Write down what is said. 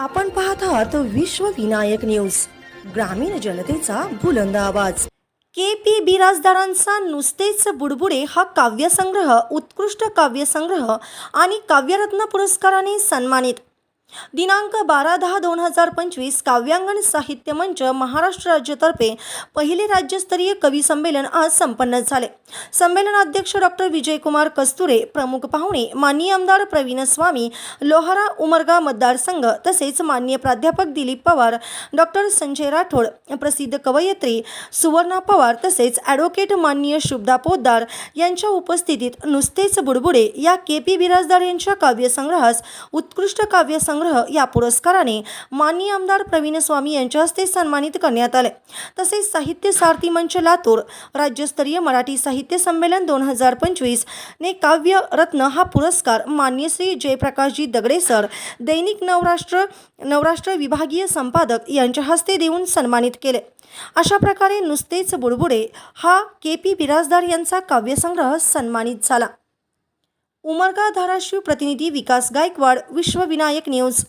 आपण पाहत आहात विश्व विनायक न्यूज ग्रामीण जनतेचा बुलंद आवाज. के पी बिराजदारांचा नुसतेच बुडबुडे हा काव्यसंग्रह उत्कृष्ट काव्यसंग्रह आणि काव्यरत्न पुरस्काराने सन्मानित दिनांक बारा दहा दोन हजार पंचवीस काव्यांगण साहित्य मंच महाराष्ट्र राज्यतर्फे पहिले राज्यस्तरीय कवी संमेलन आज संपन्न झाले. संमेलनाध्यक्ष डॉक्टर विजयकुमार कस्तुरे प्रमुख पाहुणे माननीय आमदार प्रवीण स्वामी लोहारा उमरगा मतदारसंघ तसेच मान्य प्राध्यापक दिलीप पवार डॉक्टर संजय राठोड प्रसिद्ध कवयित्री सुवर्णा पवार तसेच ॲडव्होकेट माननीय शुभदा पोद्दार यांच्या उपस्थितीत नुसतेच बुडबुडे या के पी बिराजदार यांच्या काव्यसंग्रहास उत्कृष्ट काव्यसंग्रह या पुरस्काराने माननीय आमदार प्रवीण स्वामी यांच्या हस्ते सन्मानित करण्यात आले. तसेच साहित्य सारथी मंच लातूर राज्यस्तरीय मराठी साहित्य संमेलन दोन हजार पंचवीस ने काव्य रत्न हा पुरस्कार मान्य श्री जयप्रकाशजी दगडे सर दैनिक नवराष्ट्र नवराष्ट्र विभागीय संपादक यांच्या हस्ते देऊन सन्मानित केले. अशा प्रकारे नुसतेच बुडबुडे हा के पी बिराजदार यांचा काव्यसंग्रह सन्मानित झाला. उमरगा धाराशिव प्रतिनिधी विकास गायकवाड विश्वविनायक न्यूज.